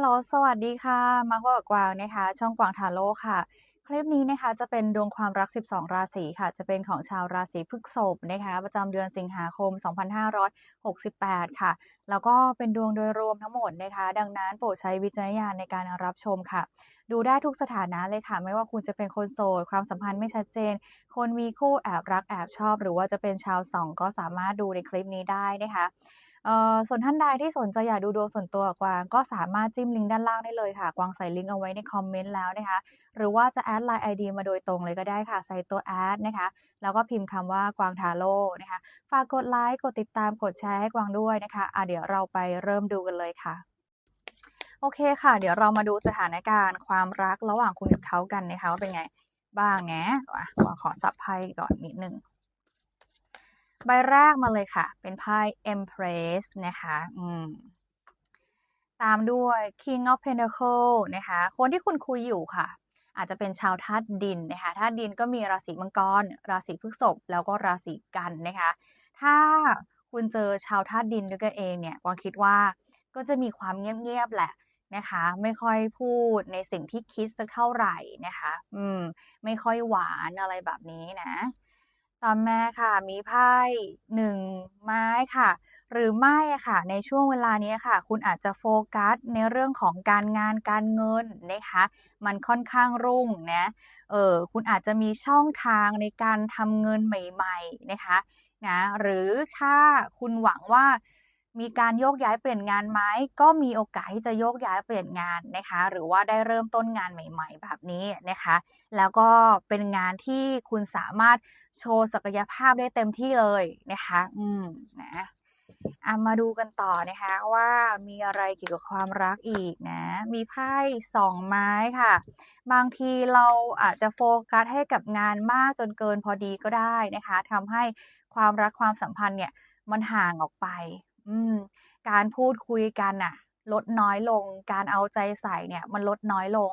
ฮัลโหล สวัสดีค่ะ มาพบกับกวางนะคะ ช่องกวางทาโร่ค่ะ คลิปนี้นะคะจะเป็นดวงความรัก 12 ราศีค่ะ จะเป็นของชาวราศีพฤษภนะคะ ประจำเดือนสิงหาคม 2568 ค่ะ แล้วก็เป็นดวงโดยรวมทั้งหมดนะคะ ดังนั้นโปรดใช้วิจารณญาณในการรับชมค่ะ ดูได้ทุกสถานะเลยค่ะ ไม่ว่าคุณจะเป็นคนโสด ความสัมพันธ์ไม่ชัดเจน คนมีคู่แอบรักแอบชอบ หรือว่าจะเป็นชาวสองก็สามารถดูในคลิปนี้ได้นะคะ ส่วนท่านใดที่สนใจอยากดูดวงส่วนตัวกวางก็สามารถจิ้มลิงก์ด้านล่างได้เลยค่ะ กวางใส่ลิงก์เอาไว้ในคอมเมนต์แล้วนะคะ หรือว่าจะแอดไลน์ ID มาโดยตรงเลยก็ได้ค่ะ ใส่ตัวแอดนะคะ แล้วก็พิมพ์คำว่ากวางทาโร่นะคะ ฝากกดไลค์กดติดตามกดแชร์ให้กวางด้วยนะคะอะเดี๋ยวเราไปเริ่มดูกันเลยค่ะโอเคค่ะ เดี๋ยวเรามาดูสถานการณ์ความรักระหว่างคุณกับเขากันนะคะว่าเป็นไงบ้างนะอะกวางขอสับไพ่ก่อนนิดนึง ใบแรกมาเลยค่ะ เป็นไพ่ Empress นะคะอืมตามด้วย King of Pentacle นะคะ คนที่คุณคุยอยู่ค่ะ อาจจะเป็นชาวธาตุดินนะคะธาตุดินก็มีราศีมังกร ราศีพฤษภแล้วก็ราศีกันนะคะ ถ้าคุณเจอชาวธาตุดินด้วยกันเองเนี่ยกวางคิดว่าก็จะมีความเงียบๆแหละนะคะ ไม่ค่อยพูดในสิ่งที่คิดสักเท่าไหร่นะคะ อืม ไม่ค่อยหวานอะไรแบบนี้นะ ตอนแม่ค่ะมีไพ่หนึ่งไม้ค่ะ หรือไม่ค่ะ ในช่วงเวลานี้ค่ะ คุณอาจจะโฟกัสในเรื่องของการงานการเงินนะคะมันค่อนข้างรุ่งนะเออคุณอาจจะมีช่องทางในการทำเงินใหม่ ๆนะคะนะหรือถ้าคุณหวังว่า มีการโยกย้ายเปลี่ยนงานไหมก็มีโอกาสที่จะโยกย้ายเปลี่ยนงานนะคะ หรือว่าได้เริ่มต้นงานใหม่ ๆ แบบนี้นะคะ แล้วก็เป็นงานที่คุณสามารถโชว์ศักยภาพได้เต็มที่เลยนะคะ อืมนะอะมาดูกันต่อนะคะว่ามีอะไรเกี่ยวกับความรักอีกนะ มีไพ่สองไม้ค่ะ บางทีเราอาจจะโฟกัสให้กับงานมากจนเกินพอดีก็ได้นะคะทำให้ความรักความสัมพันธ์เนี่ยมันห่างออกไป การพูดคุยกันน่ะลดน้อยลง การเอาใจใส่เนี่ยมันลดน้อยลง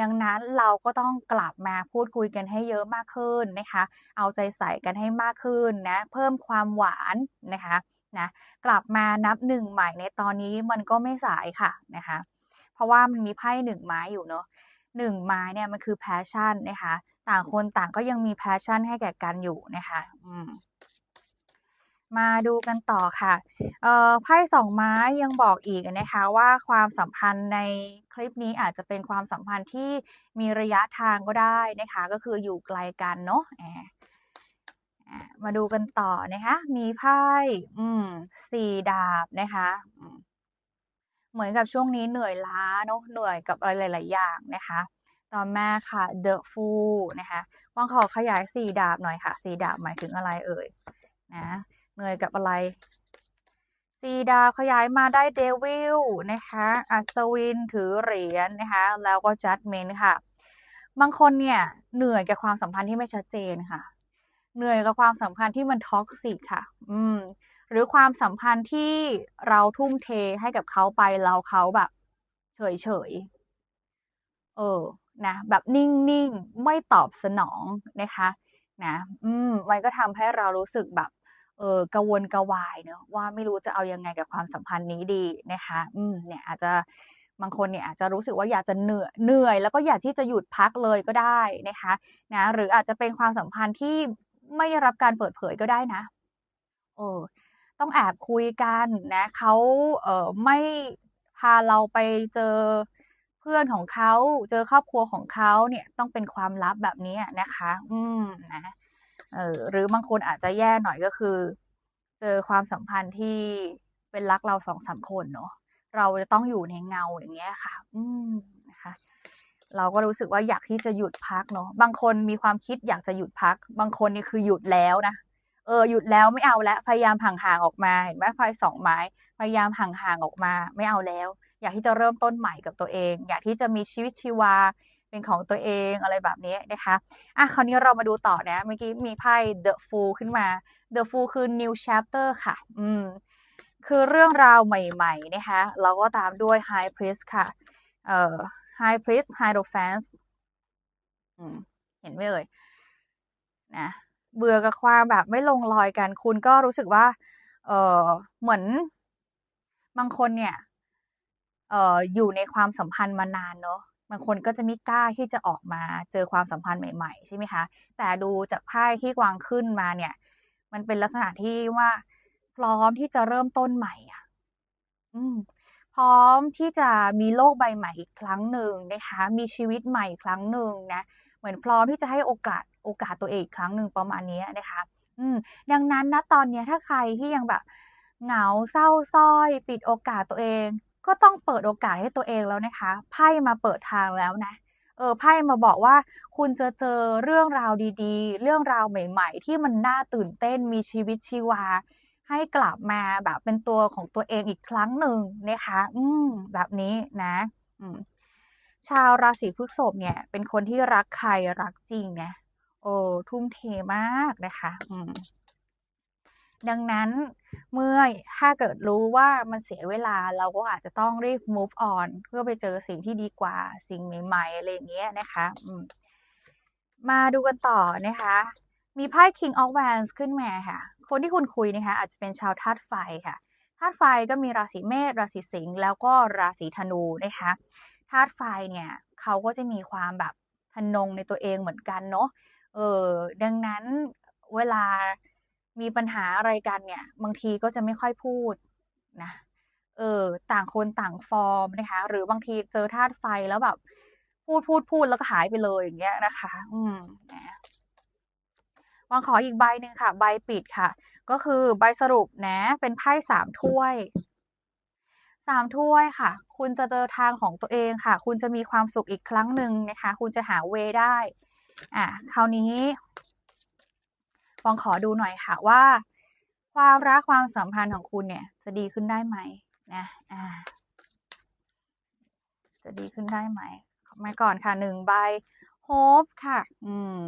ดังนั้นเราก็ต้องกลับมาพูดคุยกันให้เยอะมากขึ้นนะคะ เอาใจใส่กันให้มากขึ้นนะ เพิ่มความหวานนะคะนะกลับมานับหนึ่งใหม่ในตอนนี้มันก็ไม่สายค่ะนะคะ เพราะว่ามันมีไพ่หนึ่งไม้อยู่เนาะหนึ่งไม้เนี่ยมันคือ passion นะคะ ต่างคนต่างก็ยังมี passion ให้แก่กันอยู่นะคะ อืม มาดูกันต่อค่ะเอ่อไพ่สองไม้ยังบอกอีกนะคะว่าความสัมพันธ์ในคลิปนี้อาจจะเป็นความสัมพันธ์ที่มีระยะทางก็ได้นะคะ ก็คืออยู่ไกลกันเนาะมาดูกันต่อนะคะ มีไพ่สี่ดาบนะคะเหมือนกับช่วงนี้เหนื่อยล้าเนาะเหนื่อยกับอะไรหลาย ๆ อย่างนะคะต่อมาค่ะ The Fool นะคะวางขอขยายสี่ดาบหน่อยค่ะสี่ดาบหมายถึงอะไรเอ่ยนะ เหนื่อยกับอะไรซีดาวขยายมาได้เดวิลนะคะอัศวินถือเหรียญนะคะแล้วก็จัดเมนค่ะ บางคนเนี่ยเหนื่อยกับความสัมพันธ์ที่ไม่ชัดเจนค่ะ เหนื่อยกับความสัมพันธ์ที่มันท็อกซิกค่ะ อืม หรือความสัมพันธ์ที่เราทุ่มเทให้กับเขาไปเราเขาแบบเฉยเฉยเออนะแบบนิ่งๆ ไม่ตอบสนองนะคะนะ อืม มันก็ทำให้เรารู้สึกแบบ เออกระวนกระวายเนอะว่าไม่รู้จะเอายังไงกับความสัมพันธ์นี้ดีนะคะ อืมเนี่ยอาจจะบางคนเนี่ยอาจจะรู้สึกว่าอยากจะเหนื่อยเหนื่อย แล้วก็อยากที่จะหยุดพักเลยก็ได้นะคะนะหรืออาจจะเป็นความสัมพันธ์ที่ไม่ได้รับการเปิดเผยก็ได้นะเออต้องแอบคุยกันนะเขาเออไม่พาเราไปเจอเพื่อนของเขาเจอครอบครัวของเขาเนี่ยต้องเป็นความลับแบบนี้นะคะ อืมนะ เออหรือบางคนอาจจะแย่หน่อยก็คือ เจอความสัมพันธ์ที่เป็นรักเราสองสามคนเนาะเราจะต้องอยู่ในเงาอย่างเงี้ยค่ะ อืมนะคะเราก็รู้สึกว่าอยากที่จะหยุดพักเนาะบางคนมีความคิดอยากจะหยุดพัก บางคนนี่คือหยุดแล้วนะเออหยุดแล้วไม่เอาแล้วพยายามห่างๆออกมาเห็นไหมไพ่สองไม้พยายามห่างๆออกมา ไม่เอาแล้ว อยากที่จะเริ่มต้นใหม่กับตัวเอง อยากที่จะมีชีวิตชีวา เป็นของตัวเองอะไรแบบนี้นะคะอะคราวนี้เรามาดูต่อนะ เมื่อกี้มีไพ่ The Fool ขึ้นมา The Fool คือ new chapter ค่ะ อืม คือเรื่องราวใหม่ๆนะคะเราก็ตามด้วย High Priest ค่ะเอ่อ High Priest Hierophant อืมเห็นไหมเอ่ยนะเบื่อกับความแบบไม่ลงรอยกัน คุณก็รู้สึกว่า เออเหมือนบางคนเนี่ย เอ่ออยู่ในความสัมพันธ์มานานเนาะ บางคนก็จะไม่กล้าที่จะออกมาเจอความสัมพันธ์ใหม่ ๆ ใช่ไหมคะ แต่ดูจากไพ่ที่วางขึ้นมาเนี่ย มันเป็นลักษณะที่ว่า พร้อมที่จะเริ่มต้นใหม่อะอืม พร้อมที่จะมีโลกใบใหม่อีกครั้งหนึ่งนะคะ มีชีวิตใหม่อีกครั้งหนึ่งนะ เหมือนพร้อมที่จะให้โอกาสโอกาสตัวเองอีกครั้งหนึ่งประมาณนี้นะคะ อืม ดังนั้นณตอนนี้ถ้าใครที่ยังแบบเหงาเศร้าส้อย ปิดโอกาสตัวเอง ก็ต้องเปิดโอกาสให้ตัวเองแล้วนะคะ ไพ่มาเปิดทางแล้วนะ เออไพ่มาบอกว่า คุณจะเจอเรื่องราวดีๆ เรื่องราวใหม่ ๆ ที่มันน่าตื่นเต้นมีชีวิตชีวา ให้กลับมาแบบเป็นตัวของตัวเองอีกครั้งหนึ่งนะคะ อืมแบบนี้นะ อืมชาวราศีพฤษภเนี่ย เป็นคนที่รักใครรักจริงเนะเออทุ่มเทมากนะคะ อืม ดังนั้นเมื่อถ้าเกิดรู้ว่ามันเสียเวลาเราก็อาจจะต้องรีบ move on เพื่อไปเจอสิ่งที่ดีกว่าสิ่งใหม่ๆอะไรอย่างเงี้ยนะคะมมาดูกันต่อนะคะ มีไพ่ King of Wands ขึ้นมาค่ะ คนที่คุณคุยนะคะอาจจะเป็นชาวธาตุไฟค่ะธาตุไฟก็มีราศีเมษราศีสิงห์แล้วก็ราศีธนูนะคะธาตุไฟเนี่ยเขาก็จะมีความแบบทะนงในตัวเองเหมือนกันเนาะเออดังนั้นเวลา มีปัญหาอะไรกันเนี่ย บางทีก็จะไม่ค่อยพูดนะเออต่างคนต่างฟอร์มนะคะ หรือบางทีเจอธาตุไฟแล้วแบบ พูดพูดพูดแล้วก็หายไปเลยอย่างเงี้ยนะคะ อืมนะวางขออีกใบหนึ่งค่ะ ใบปิดค่ะ ก็คือใบสรุปนะ เป็นไพ่สามถ้วยสามถ้วยค่ะ คุณจะเจอทางของตัวเองค่ะ คุณจะมีความสุขอีกครั้งหนึ่งนะคะ คุณจะหาเวได้ อะคราวนี้ วางขอดูหน่อยค่ะว่า ความรักความสัมพันธ์ของคุณเนี่ย จะดีขึ้นได้ไหมนะอ่าจะดีขึ้นได้ไหมมาก่อนค่ะหนึ่งใบ hope ค่ะ อืม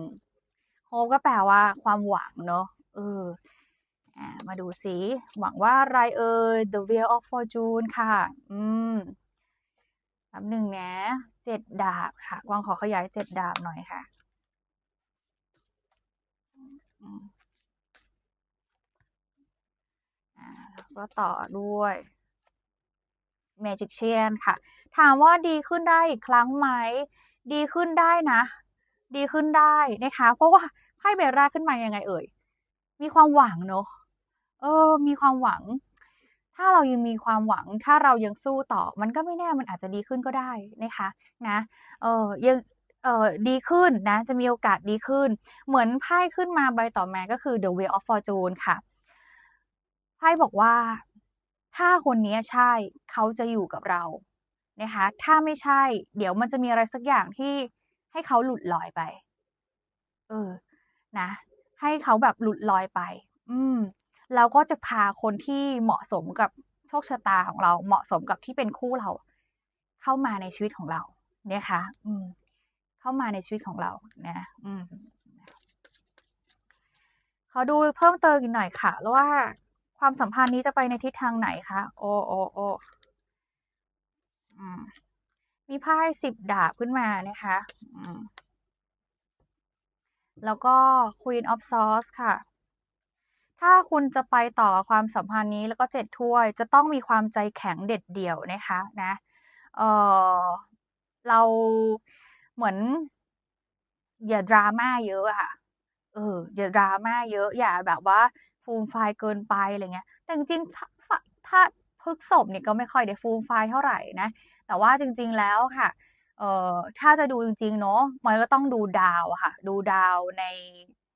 hope ก็แปลว่าความหวังเนอะเออมาดูสิหวังว่าอะไรเอ่ย the wheel of fortune ค่ะ อืมลำหนึ่งนะเจ็ดดาบค่ะวางขอขยายเจ็ดดาบหน่อยค่ะ ก็ต่อด้วย Magician ค่ะ ถามว่าดีขึ้นได้อีกครั้งไหม ดีขึ้นได้นะ ดีขึ้นได้นะคะ เพราะว่าไพ่ใบแรกขึ้นมายังไงเอ่ย มีความหวังเนอะเออ มีความหวัง ถ้าเรายังมีความหวัง ถ้าเรายังสู้ต่อ มันก็ไม่แน่ มันอาจจะดีขึ้นก็ได้นะคะ นะ เออยัง ดีขึ้นนะ จะมีโอกาสดีขึ้น เหมือนไพ่ขึ้นมาใบต่อมาก็คือ the wheel of fortune ค่ะ ไพ่บอกว่า ถ้าคนนี้ใช่เขาจะอยู่กับเรานะคะ ถ้าไม่ใช่ เดี๋ยวมันจะมีอะไรสักอย่างที่ให้เขาหลุดลอยไป เออ นะ ให้เขาแบบหลุดลอยไป อืมเราก็จะพาคนที่เหมาะสมกับโชคชะตาของเรา เหมาะสมกับที่เป็นคู่เรา เข้ามาในชีวิตของเรา เนะคะอืม เข้ามาในชีวิตของเรานะอืมขอดูเพิ่มเติมอีกหน่อยค่ะแล้วว่าความสัมพันธ์นี้จะไปในทิศทางไหนคะโอ้โอ้โอมีไพ่สิบดาบขึ้นมานะคะแล้วก็ Queen of Swords ค่ะ ถ้าคุณจะไปต่อความสัมพันธ์นี้แล้วก็เจ็ดถ้วย จะต้องมีความใจแข็งเด็ดเดี่ยวนะคะนะ เออเรา เหมือน อย่าดราม่าเยอะอะค่ะ เออ อย่าดราม่าเยอะ อย่าแบบว่าฟูมไฟเกินไปอะไรเงี้ย แต่จริงๆถ้าถ้าพฤกษภเนี่ยก็ไม่ค่อยได้ฟูมไฟเท่าไหร่นะ แต่ว่าจริง ๆแล้วค่ะ เอ่อ ถ้าจะดูจริง ๆ เนาะมันก็ต้องดูดาวค่ะ ดูดาวใน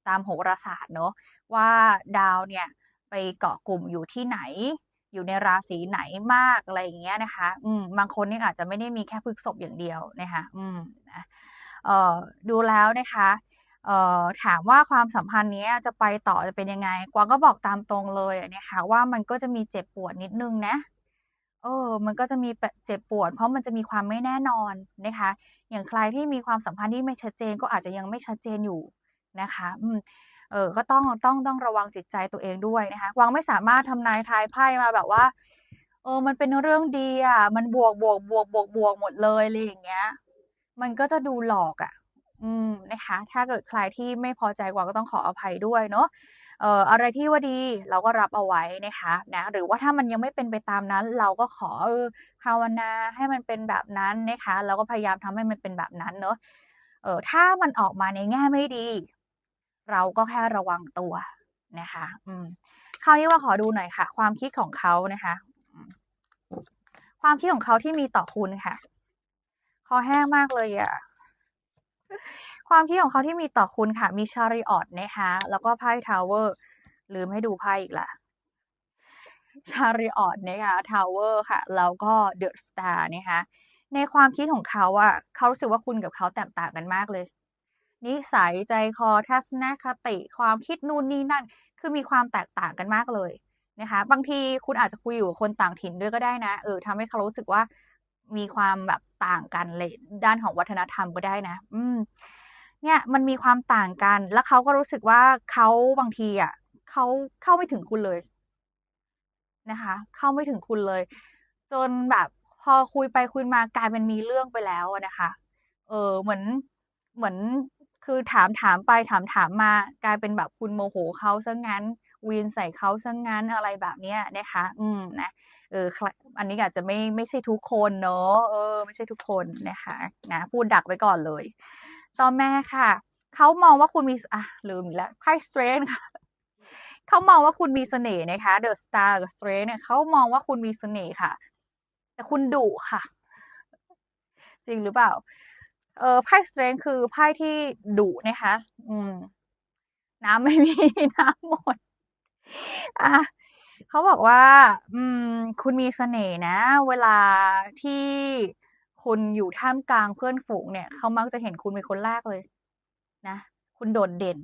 ตามโหราศาสตร์เนาะว่าดาวเนี่ยไปเกาะกลุ่มอยู่ที่ไหน อยู่ในราศีไหนมากอะไรอย่างเงี้ยนะคะ อืม บางคนเนี่ยอาจจะไม่ได้มีแค่พฤกษภอย่างเดียวนะคะ อืมนะเอ่อดูแล้วนะคะเอ่อถามว่าความสัมพันธ์นี้จะไปต่อจะเป็นยังไง กวางก็บอกตามตรงเลยนะคะว่ามันก็จะมีเจ็บปวดนิดนึงนะเออ มันก็จะมีเจ็บปวด เพราะมันจะมีความไม่แน่นอนนะคะ อย่างใครที่มีความสัมพันธ์ที่ไม่ชัดเจนก็อาจจะยังไม่ชัดเจนอยู่นะคะ อืม เออก็ต้องต้องต้องระวังจิตใจตัวเองด้วยนะคะกวางไม่สามารถทำนายทายไพ่มาแบบว่าเออมันเป็นเรื่องดีอะมันบวกๆๆๆๆหมดเลยอะไรอย่างเงี้ย มันก็จะดูหลอกอะออืมนะคะ ถ้าเกิดใครที่ไม่พอใจกว่าก็ต้องขออภัยด้วยเนาะเอ่ออะไรที่ว่าดีเราก็รับเอาไว้นะคะนะหรือว่าถ้ามันยังไม่เป็นไปตามนั้น เราก็ขอเออภาวนาให้มันเป็นแบบนั้นนะคะ เราก็พยายามทำให้มันเป็นแบบนั้นเนาะเออถ้ามันออกมาในแง่ไม่ดี เราก็แค่ระวังตัวนะคะ อืมคราวนี้ว่าขอดูหน่อยค่ะ ความคิดของเขานะคะ ความคิดของเขาที่มีต่อคุณค่ะ คอแห้งมากเลยอะความคิดของเขาที่มีต่อคุณค่ะ มีชาริออตนะคะ แล้วก็ไพ่ทาวเวอร์ลืมให้ดูไพ่อีกละชาริออตนะคะทาวเวอร์ค่ะ แล้วก็เดอะสตาร์นะคะ ในความคิดของเขาอะเขารู้สึกว่าคุณกับเขาแตกต่างกันมากเลย นิสัยใจคอทัศนคติความคิดนู่นนี่นั่น คือมีความแตกต่างกันมากเลยนะคะ บางทีคุณอาจจะคุยอยู่กับคนต่างถิ่นด้วยก็ได้นะ เออทำให้เขารู้สึกว่ามีความแบบต่างกันเลยด้านของวัฒนธรรมก็ได้นะ อืม เนี่ยมันมีความต่างกัน แล้วเขาก็รู้สึกว่าเขาบางทีอะเขาเข้าไม่ถึงคุณเลยนะคะ เข้าไม่ถึงคุณเลย จนแบบพอคุยไปคุยมากลายเป็นมีเรื่องไปแล้วนะคะ เออเหมือนเหมือน คือถามถามไปถามถามมากลายเป็นแบบคุณโมโหเขาซะงั้นวีนใส่เขาซะงั้นอะไรแบบเนี้ยนะคะ อืมนะเอออันนี้อาจจะไม่ไม่ใช่ทุกคนเนาะเออ ไม่ใช่ทุกคนนะคะนะพูดดักไว้ก่อนเลย ต่อแม่ค่ะ เขามองว่าคุณมีอะลืมอีกแล้วไพ่สเตรนค่ะเขามองว่าคุณมีเสน่ห์นะคะเดอะสตาร์กับสเตรนเนี่ยเขามองว่าคุณมีเสน่ห์ค่ะ แต่คุณดุค่ะ จริงหรือเปล่า เออไพ่สเตรนคือไพ่ที่ดุนะคะ อืม น้ำไม่มีน้ำหมด อะเขาบอกว่า อืม คุณมีเสน่ห์นะ เวลาที่คุณอยู่ท่ามกลางเพื่อนฝูงเนี่ย เขามักจะเห็นคุณเป็นคนแรกเลย นะ คุณโดดเด่น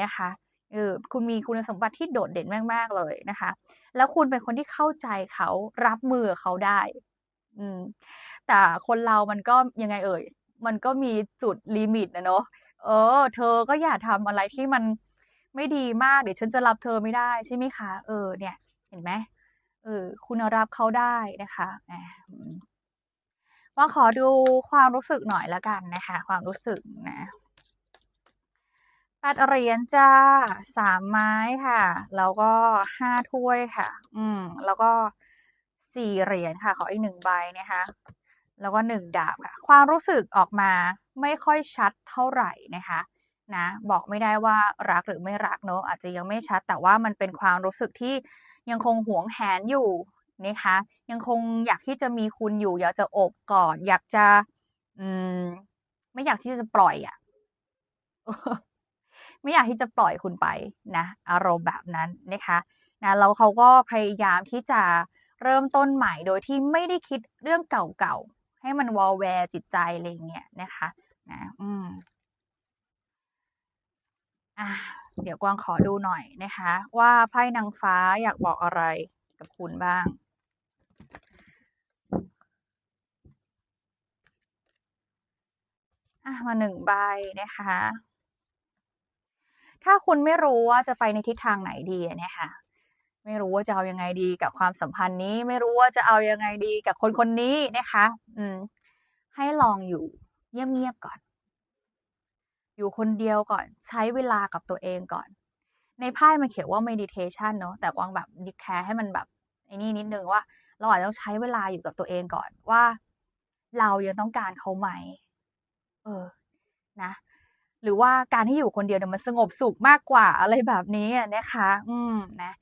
นะคะเออคุณมีคุณสมบัติที่โดดเด่นมาก ๆ เลยนะคะ แล้วคุณเป็นคนที่เข้าใจเขารับมือเขาได้ อืม แต่คนเรามันก็ยังไงเอ่ย มันก็มีจุดลิมิตนะเนาะเออ เธอก็อย่าทำอะไรที่มันไม่ดีมากเดี๋ยวฉันจะรับเธอไม่ได้ใช่ไหมคะ เออ เนี่ย เห็นไหมเออคุณรับเขาได้นะคะว่าขอดูความรู้สึกหน่อยละกันนะคะ ความรู้สึกนะตัดเหรียญจ้าสามไม้ค่ะ แล้วก็ห้าถ้วยค่ะ อืม แล้วก็สี่เหรียญค่ะ ขออีกหนึ่งใบนะคะ แล้วก็หนึ่งดาบค่ะ ความรู้สึกออกมาไม่ค่อยชัดเท่าไหร่นะคะนะบอกไม่ได้ว่ารักหรือไม่รักเนอะอาจจะยังไม่ชัด แต่ว่ามันเป็นความรู้สึกที่ยังคงหวงแหนอยู่นะคะยังคงอยากที่จะมีคุณอยู่ อยากจะอบกอดอยากจะอืมไม่อยากที่จะปล่อยอะไม่อยากที่จะปล่อยคุณไปนะอารมณ์แบบนั้นนะคะนะแล้วเขาก็พยายามที่จะเริ่มต้นใหม่โดยที่ไม่ได้คิดเรื่องเก่าๆ ให้มันวอลแวร์จิตใจอะไรเงี้ยนะคะนะอืมอะเดี๋ยวกวางขอดูหน่อยนะคะ ว่าไพ่นางฟ้าอยากบอกอะไรกับคุณบ้างอะมาหนึ่งใบนะคะ ถ้าคุณไม่รู้ว่าจะไปในทิศทางไหนดีนะคะ ไม่รู้ว่าจะเอายังไงดีกับความสัมพันธ์นี้ ไม่รู้ว่าจะเอายังไงดีกับคนคนนี้นะคะ อืม ให้ลองอยู่เงียบๆก่อน อยู่คนเดียวก่อน ใช้เวลากับตัวเองก่อน ในไพ่มันเขียนว่า meditation เนาะแต่กวางแบบแคร์ให้มันแบบไอ้นี่นิดนึงว่า เราอาจจะต้องใช้เวลาอยู่กับตัวเองก่อนว่า เรายังต้องการเขาไหม เออ นะหรือว่าการที่อยู่คนเดียวเนี่ยมันสงบสุขมากกว่าอะไรแบบนี้นะคะ อืม นะ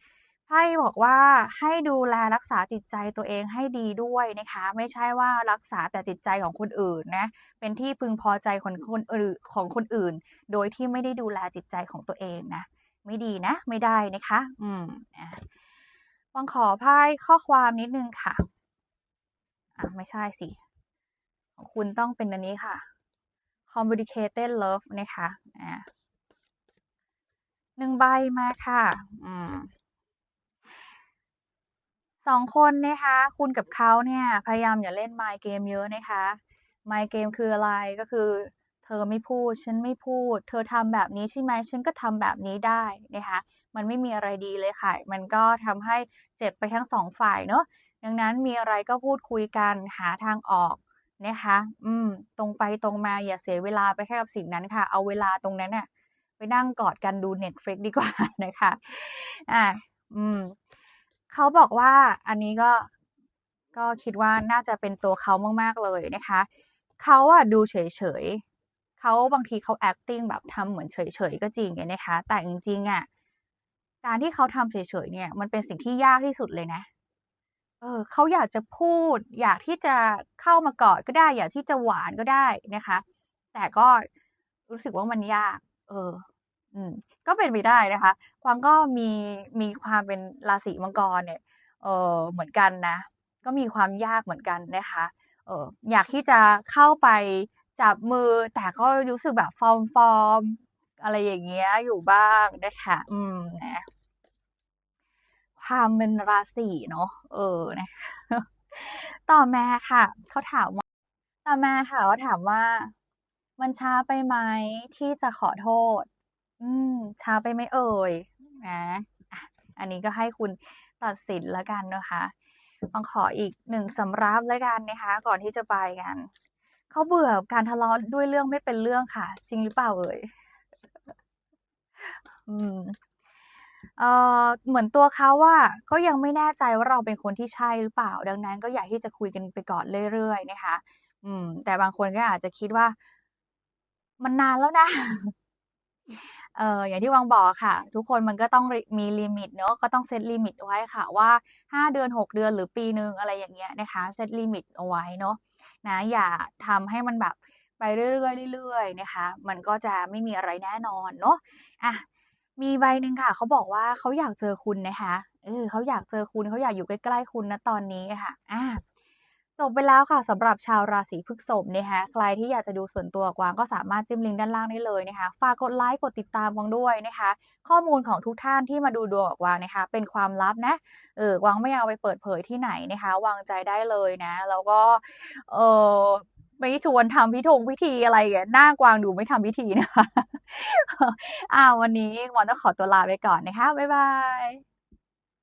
ไพ่บอกว่าให้ดูแลรักษาจิตใจตัวเองให้ดีด้วยนะคะ ไม่ใช่ว่ารักษาแต่จิตใจของคนอื่นนะเป็นที่พึงพอใจของคนอื่นของคนอื่น โดยที่ไม่ได้ดูแลจิตใจของตัวเองนะไม่ดีนะ ไม่ได้นะคะ อืมนะวังขอไพ่ข้อความนิดนึงค่ะอะ ไม่ใช่สิของคุณต้องเป็นอันนี้ค่ะ complicated love นะคะอ่าหนึ่งใบมาค่ะ อืม สองคนนะคะ คุณกับเขาเนี่ย พยายามอย่าเล่น my game เยอะนะคะ my game คืออะไรก็คือ เธอไม่พูด ฉันไม่พูด เธอทำแบบนี้ใช่ไหมฉันก็ทำแบบนี้ได้นะคะ มันไม่มีอะไรดีเลยค่ะ มันก็ทำให้เจ็บไปทั้งสองฝ่ายเนาะดังนั้นมีอะไรก็พูดคุยกันหาทางออกนะคะ อืม ตรงไปตรงมาอย่าเสียเวลาไปแค่กับสิ่งนั้นค่ะ เอาเวลาตรงนั้นน่ะไปนั่งกอดกันดู Netflix ดีกว่านะคะ อ่า อืม เขาบอกว่าอันนี้ก็ก็คิดว่าน่าจะเป็นตัวเขามากๆเลยนะคะ เขาอะดูเฉยๆเขาบางทีเขา acting แบบทำเหมือนเฉยๆก็จริงอะนะคะ แต่จริงๆอะการที่เขาทำเฉยๆเนี่ย มันเป็นสิ่งที่ยากที่สุดเลยนะ เออเขาอยากจะพูด อยากที่จะเข้ามากอดก็ได้ อยากที่จะหวานก็ได้นะคะ แต่ก็รู้สึกว่ามันยาก เออ อืมก็เป็นไปได้นะคะกวางก็มีมีความเป็นราศีมังกรเนี่ยเออเหมือนกันนะ ก็มีความยากเหมือนกันนะคะเอออยากที่จะเข้าไปจับมือ แต่ก็รู้สึกแบบฟอร์มๆอะไรอย่างเงี้ยอยู่บ้างนะคะอืมนะความเป็นราศีเนาะเออนะต่อมาค่ะเขาถามว่าต่อมาค่ะเขาถามว่า มันช้าไปไหมที่จะขอโทษ? อืมช้าไปไหมเอ่ย?นะอันนี้ก็ให้คุณตัดสินแล้วกันนะคะกวางขออีก1สำรับแล้วกันนะคะ ก่อนที่จะไปกันเขาเบื่อการทะเลาะด้วยเรื่องไม่เป็นเรื่องค่ะ จริงหรือเปล่าเอ่ย?อืมเอ่อเหมือนตัวเขาอะก็ยังไม่แน่ใจว่าเราเป็นคนที่ใช่หรือเปล่า ดังนั้นก็อยากที่จะคุยกันไปก่อนเรื่อยๆนะคะ อืม แต่บางคนก็อาจจะคิดว่า มันนานแล้วนะ เอออย่างที่วางบอกค่ะ ทุกคนมันก็ต้องมีลิมิตเนาะก็ต้องเซตลิมิตไว้ค่ะว่า 5 เดือน 6 เดือนหรือปีหนึ่งอะไรอย่างเงี้ยนะคะเซตลิมิตเอาไว้เนาะนะอย่าทำให้มันแบบไปเรื่อยๆเรื่อยๆนะคะ มันก็จะไม่มีอะไรแน่นอนเนาะอะมีใบหนึ่งค่ะ เขาบอกว่าเขาอยากเจอคุณนะคะเออเขาอยากเจอคุณเขาอยากอยู่ใกล้ๆคุณณตอนนี้ค่ะอ่า จบไปแล้วค่ะสำหรับชาวราศีพฤษภนะคะใครที่อยากจะดูส่วนตัวกวางก็สามารถจิ้มลิงก์ด้านล่างได้เลยนะคะฝากกดไลก์กดติดตามกวางด้วยนะคะ ข้อมูลของทุกท่านที่มาดูดวงกวางนะคะ เป็นความลับนะเออกวางไม่เอาไปเปิดเผยที่ไหนนะคะ วางใจได้เลยนะ แล้วก็เออไม่ชวนทำพิธงพิธีอะไรอะหน้ากวางดูไม่ทำพิธีนะคะอาวันนี้กวางต้องขอตัวลาไปก่อนนะคะบ๊ายบาย